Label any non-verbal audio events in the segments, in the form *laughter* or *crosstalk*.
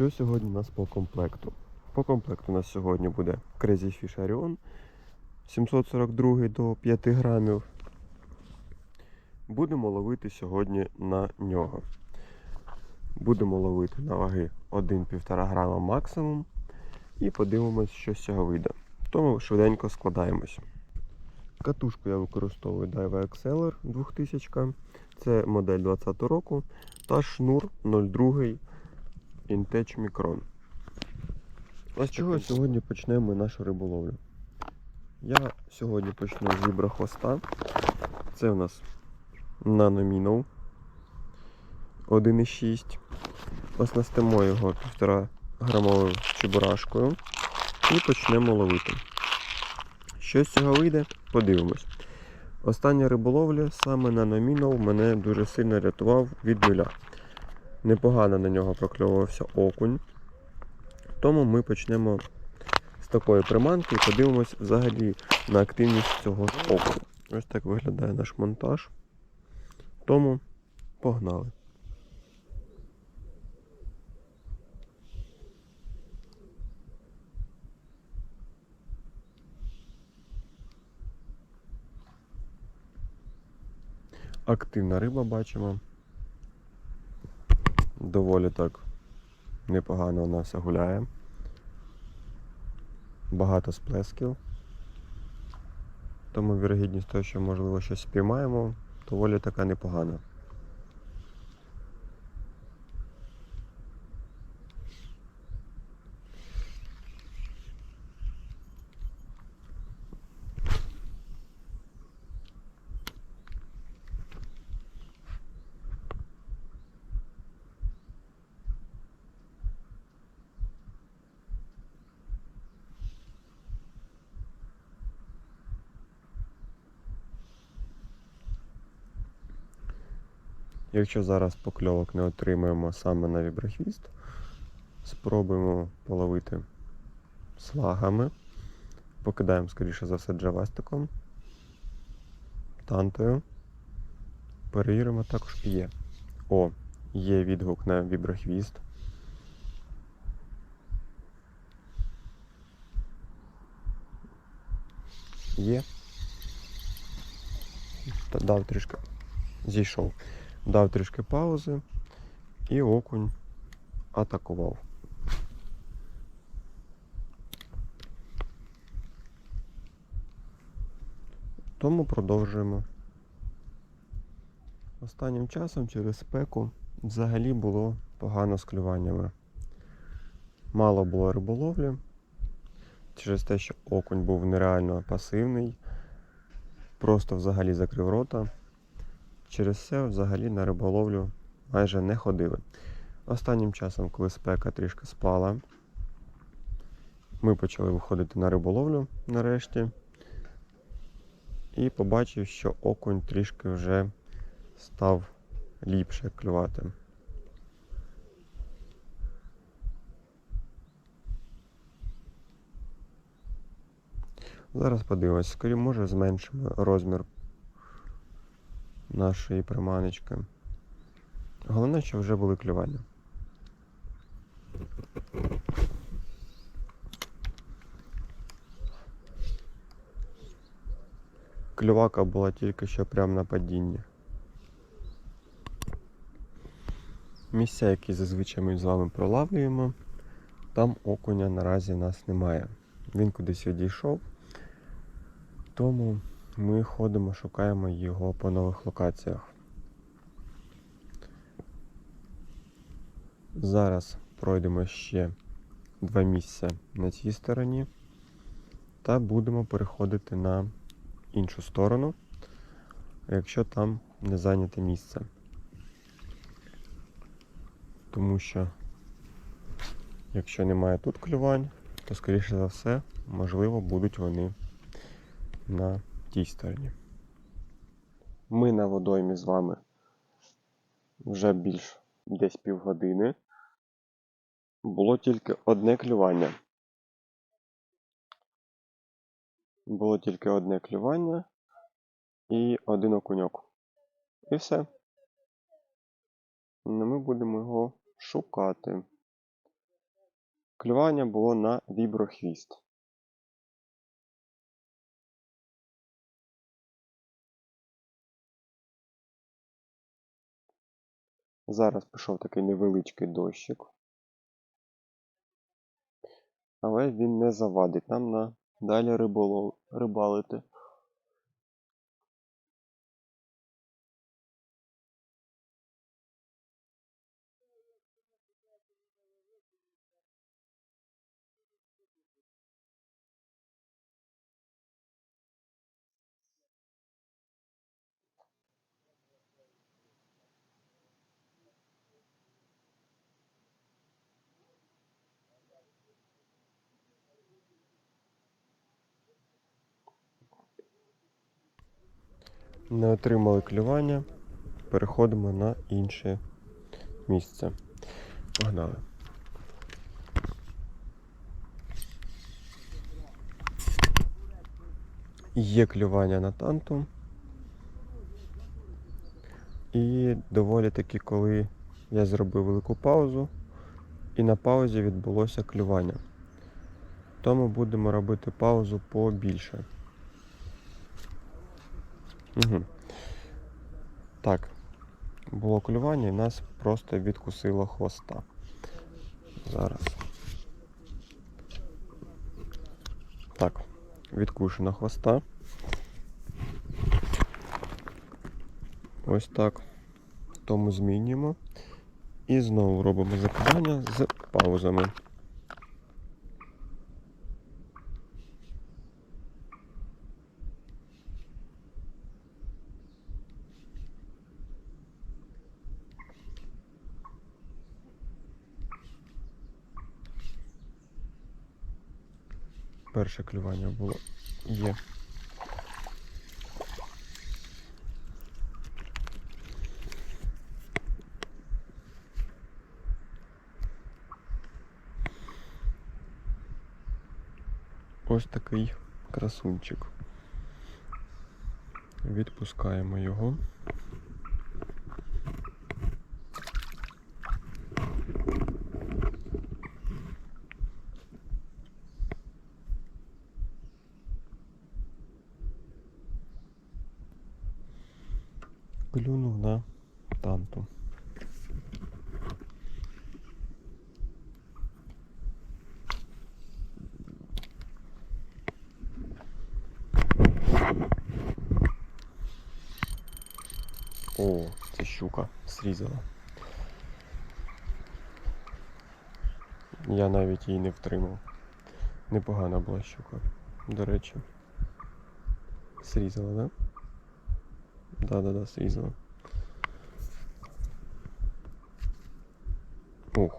Що сьогодні у нас по комплекту? По комплекту у нас сьогодні буде Crazy Fish Arion 742 до 5 грамів. Будемо ловити сьогодні на нього. Будемо ловити на ваги 1-1,5 грама максимум. І подивимось, що з цього вийде. Тому швиденько складаємося. Катушку я використовую Daiwa Exceller 2000. Це модель 20 року та шнур 02 Intech Micron. А з чого сьогодні почнемо нашу риболовлю? Я сьогодні почну з віброхвоста. Це у нас Minnow 1,6. Оснастимо його 1,5 грамовою чебурашкою і почнемо ловити. Що з цього вийде, подивимось. Остання риболовля саме на Номінов мене дуже сильно рятував від нуля. Непогано на нього прокльовувався окунь. Тому ми почнемо з такої приманки і подивимось взагалі на активність цього окуня. Ось так виглядає наш монтаж. Тому погнали. Активна риба бачимо. Доволі так непогано вона все гуляє. Багато сплесків. Тому вірогідність того, що можливо щось спіймаємо, доволі така непогана. Якщо зараз покльовок не отримаємо саме на віброхвіст, спробуємо половити слагами. Покидаємо, скоріше за все, джавестиком, тантою. Перевіримо також є. О, є відгук на віброхвіст. Є. Дав трішки. Зійшов. Дав трішки паузи і окунь атакував. Тому продовжуємо. Останнім часом через спеку взагалі було погано з клюваннями. Мало було риболовлі через те, що окунь був нереально пасивний, просто взагалі закрив рота. Через це взагалі на риболовлю майже не ходили. Останнім часом, коли спека трішки спала, ми почали виходити на риболовлю нарешті. І побачив, що окунь трішки вже став ліпше клювати. Зараз подивимось, скоріше може зменшимо розмір нашої приманочки. Головне, що вже були клювання. Клювака була тільки що прямо на падінні. Місця, які зазвичай ми з вами пролавлюємо, там окуня наразі нас немає. Він кудись відійшов, тому ми ходимо, шукаємо його по нових локаціях. Зараз пройдемо ще два місця на цій стороні та будемо переходити на іншу сторону, якщо там не зайняте місце. Тому що, якщо немає тут клювань, то скоріше за все, можливо, будуть вони на тій стороні. Ми на водоймі з вами вже більш десь півгодини. Було тільки одне клювання. Було тільки одне клювання і один окуньок. І все. Ну, Ми будемо його шукати. Клювання було на віброхвіст. Зараз пішов такий невеличкий дощик. Але він не завадить нам на далі риболов... рибалити. Не отримали клювання. Переходимо на інше місце. Погнали. Є клювання на танту. І доволі таки, коли я зробив велику паузу, і на паузі відбулося клювання. Тому будемо робити паузу побільше. Угу. Так, було клювання і нас просто відкусило хвоста. Зараз. Так, відкушено хвоста. Ось так. Тому змінюємо. І знову робимо закидання з паузами. Перше клювання було. Є. Ось такий красунчик. Відпускаємо його. Клюнув на танту. О, це щука срізала. Я навіть її не втримав. Непогана була щука, до речі. Срізала, да? Да-да-да, срізала. Ох,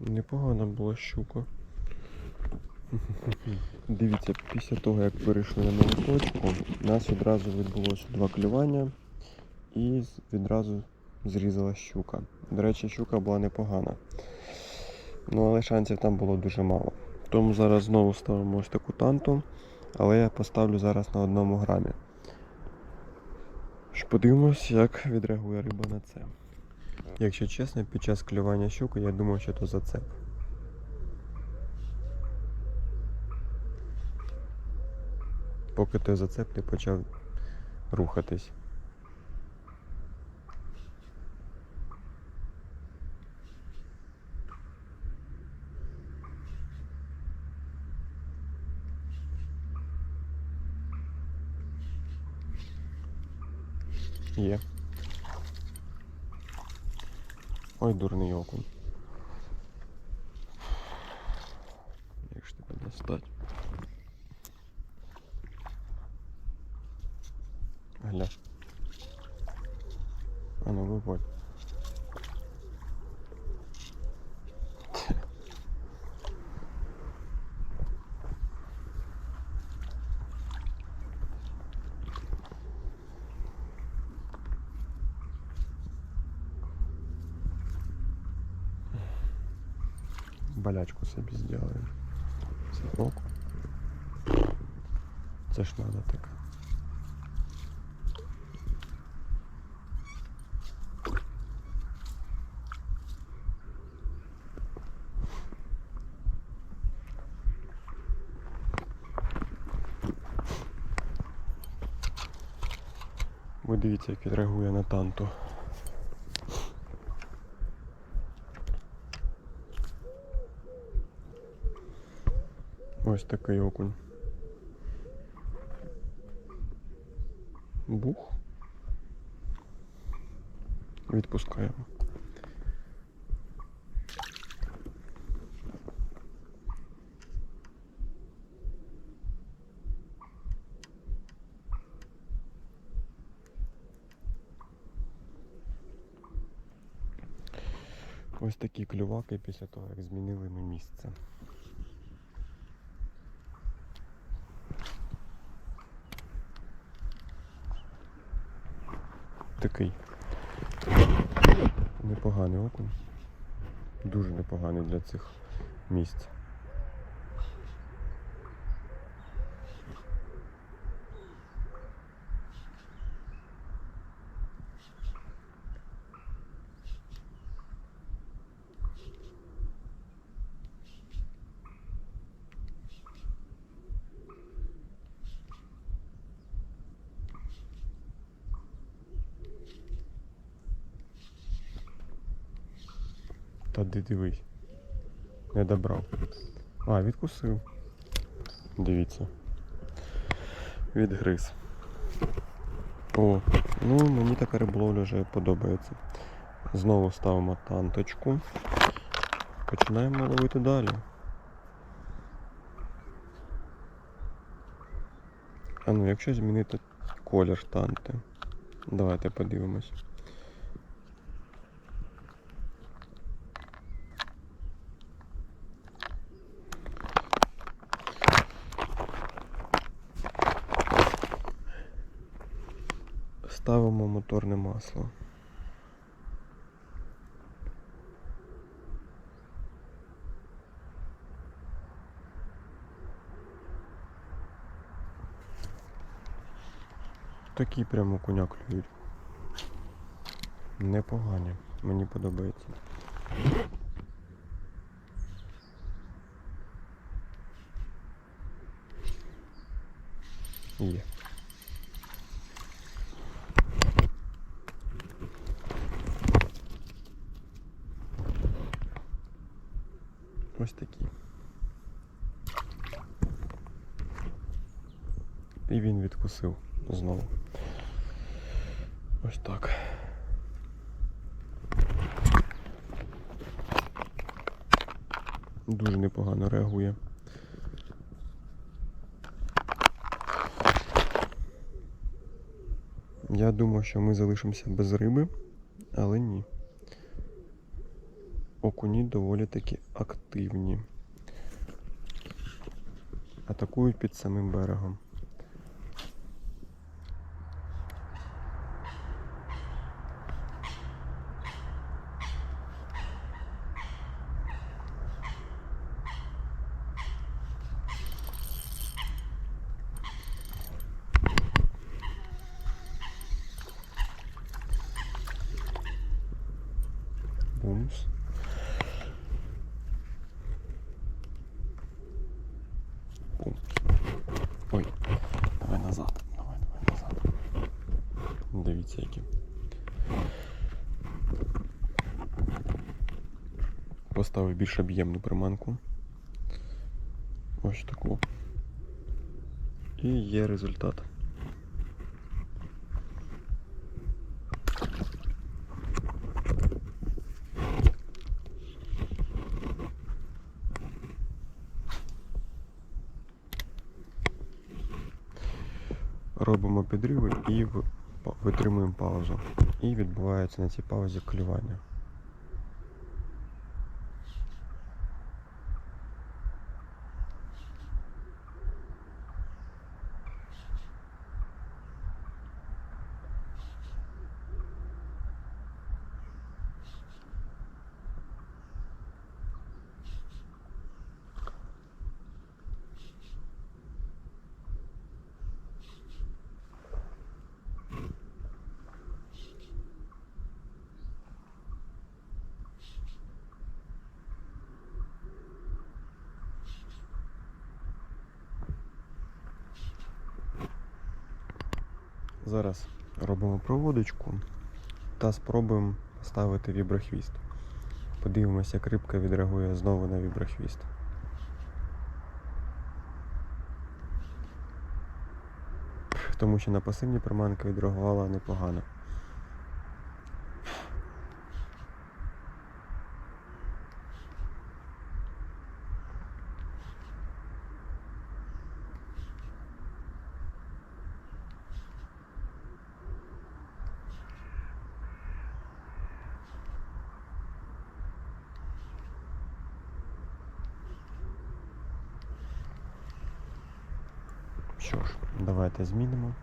непогана була щука. *laughs* Дивіться, після того як перейшли на нову точку, у нас одразу відбулося два клювання і відразу зрізала щука. До речі, щука була непогана. Ну, але шансів там було дуже мало. Тому зараз знову ставимо ось таку танту, але я поставлю зараз на одному грамі. Ж Подивимось, як відреагує риба на це. Якщо чесно, під час клювання щуки я думав, що то зацеп. Поки той зацеп не почав рухатись. Є. Ой, дурний окунь. Як ж тебе достать? Гля. А ну виводь. халячку собі зробимо. Сіток. Це ж треба таке. Ви дивіться, як відреагує на танту. Ось такий окунь. Бух. Відпускаємо. Ось такі клюваки після того, як змінили ми місце. Такий непоганий окунь. Дуже непоганий для цих місць. Де дивись. Не добрав. А, відкусив. Дивіться. Відгриз. О, ну мені така риболовля вже подобається. Знову ставимо танточку. Починаємо ловити далі. А ну, якщо змінити колір танти. Давайте подивимось. Ставимо моторне масло. Такі прямо коня клюють. Непогані. Мені подобається. Є. Ось такі. І він відкусив знову. Ось так. Дуже непогано реагує. Я думав, що ми залишимося без риби, але ні. Окуні доволі таки активні. Атакують під самим берегом. Бум. Ой, давай назад. Давай, давай назад. Дивіться, які. Поставив більш об'ємну приманку. Ось таку. І є результат. Підриви і витримуємо паузу. І відбувається на цій паузі клювання. Зараз Робимо проводочку та спробуємо ставити віброхвіст. Подивимося, як рибка відреагує знову на віброхвіст. Тому що на пасивні приманки відреагувала непогано. Що ж, давайте змінимо.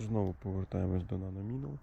Знову повертаємось до наноміну.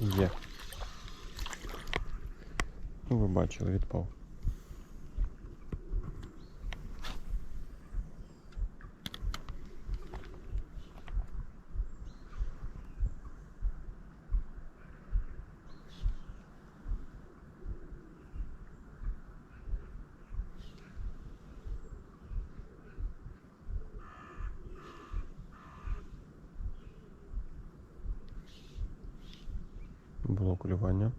Є. Ну, ви бачили, відпав. Було полювання.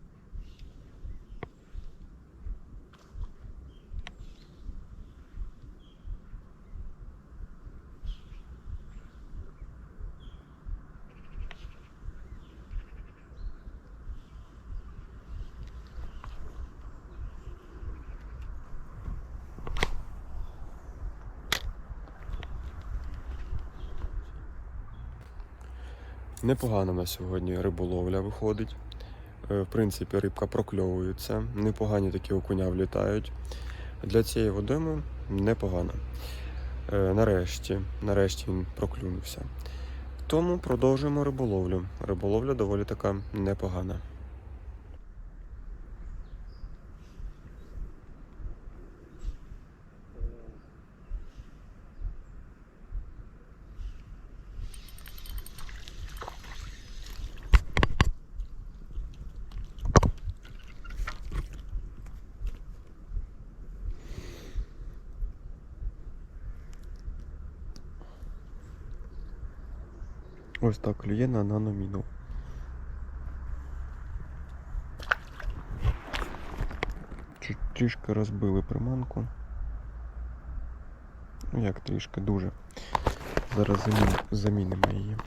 Непогано на сьогодні риболовля виходить. Е, В принципі, рибка прокльовується, непогані такі окуня влітають. Для цієї водойми непогано. Е, Нарешті, нарешті він проклюнувся. Тому продовжуємо риболовлю. Риболовля доволі така непогана. Ось так клює на наноміну. Трішки розбили приманку. Ну як трішки дуже. Зараз замінимо її.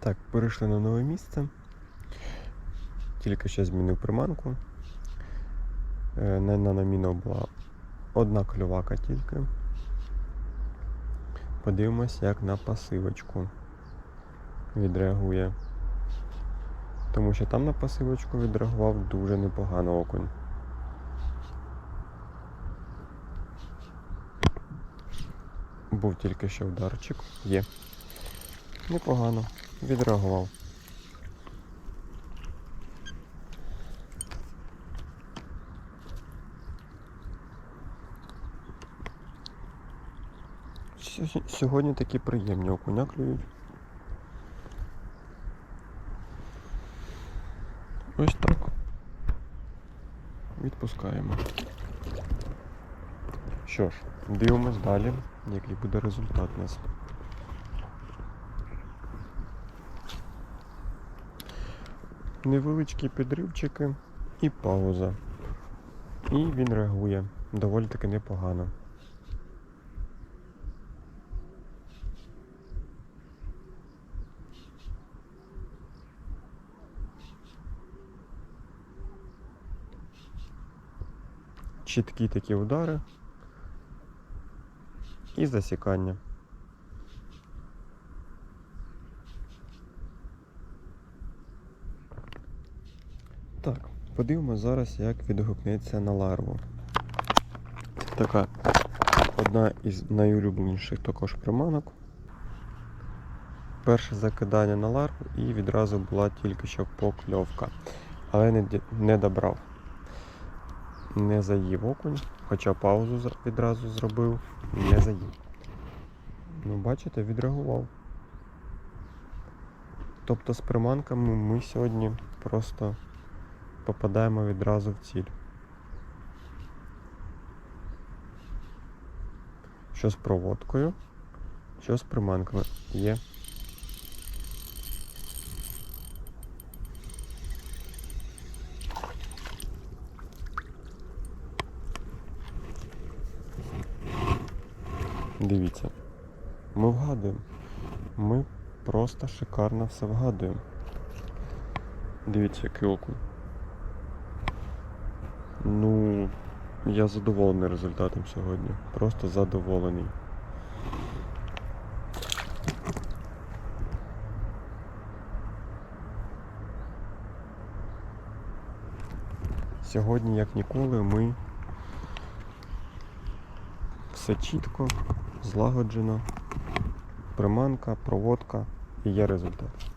Так, перейшли на нове місце. Тільки що змінив приманку. Е, на наміно була одна клювака тільки. Подивимось, як на пасивочку відреагує. Тому що там на пасивочку відреагував дуже непогано окунь. Був тільки що ударчик. Є. Непогано. Відреагував. Сьогодні такі приємні окуня клюють. Ось так. Відпускаємо. Що ж, дивимось далі, який буде результат у нас. Невеличкі підривчики і пауза. І він реагує доволі таки непогано. Чіткі такі удари і засікання. Так, подивимося зараз, як відгукнеться на ларву. Це така одна із найулюбленіших також приманок. Перше закидання на ларву і відразу була тільки що покльовка. Але не, не добрав. Не заїв окунь, хоча паузу відразу зробив, не заїв. Ну, бачите, відреагував. Тобто з приманками ми сьогодні просто попадаємо відразу в ціль. Що з проводкою, що з приманками є. Дивіться, ми вгадуємо. Ми просто шикарно все вгадуємо. Дивіться, який окунь. Ну, я задоволений результатом сьогодні. Просто задоволений. Сьогодні, як ніколи, ми все чітко, злагоджено. Приманка, проводка і є результат.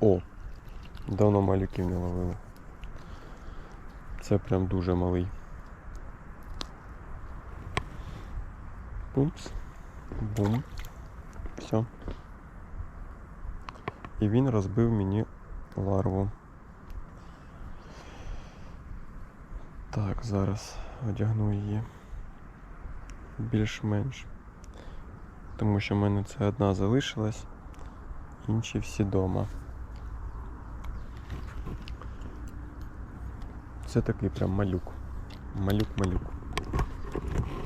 О, давно малюків не ловили. Це прям дуже малий. Пумпс. Бум. Все. І він розбив мені ларву. Так, зараз одягну її більш-менш. Тому що в мене це одна залишилась, інші всі дома. Це такий прям малюк. Малюк-малюк.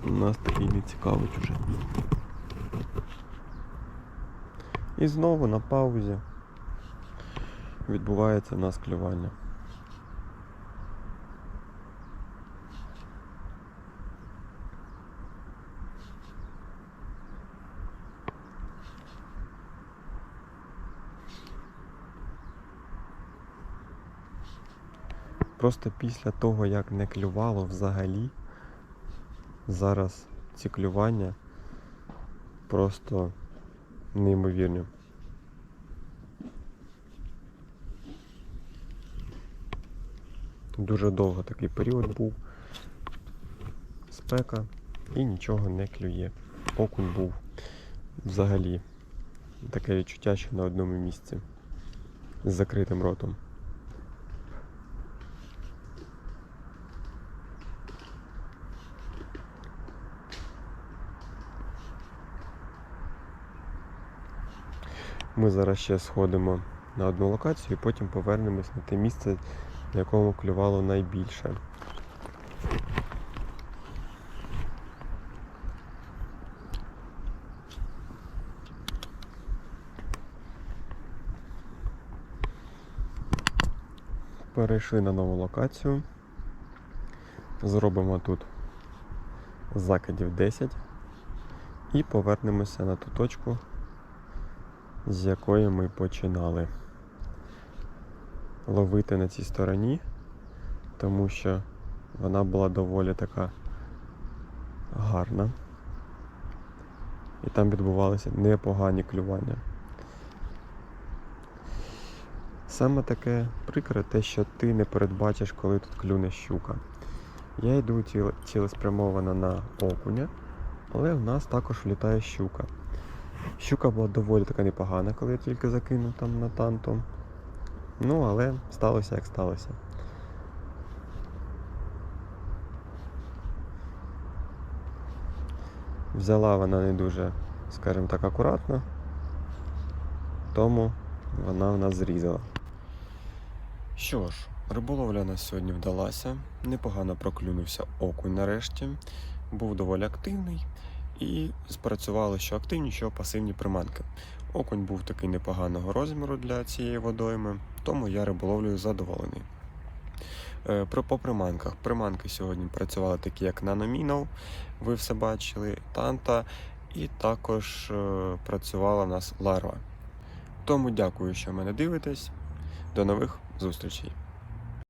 У Нас такий не цікавить уже. І знову на паузі відбувається в нас клювання. Просто після того, як не клювало взагалі, зараз ці клювання просто неймовірні. Дуже довго такий період був. Спека і нічого не клює. Окунь був взагалі. Таке відчуття, що на одному місці. З закритим ротом. Ми зараз ще сходимо на одну локацію і потім повернемось на те місце, на якому клювало найбільше. Перейшли на нову локацію. Зробимо тут закидів 10 і повернемося на ту точку, з якої ми починали ловити на цій стороні, тому що вона була доволі така гарна. І там відбувалися непогані клювання. Саме таке прикре те, що ти не передбачиш, коли тут клюне щука. Я йду ціл- цілеспрямовано на окуня, але в нас також влітає щука. Щука була доволі така непогана, коли я тільки закинув там на танту. Ну, але сталося як сталося. Взяла вона не дуже, скажімо так, акуратно, тому вона в нас зрізала. Що ж, риболовля нас сьогодні вдалася. Непогано проклюнувся окунь нарешті. Був доволі активний і спрацювало що активні, що пасивні приманки. Окунь був такий непоганого розміру для цієї водойми, тому я риболовлею задоволений. Е, Про по приманках. Приманки сьогодні працювали такі, як Nanominnow, ви все бачили, Танта, і також е, працювала в нас ларва. Тому дякую, що мене дивитесь. До нових зустрічей!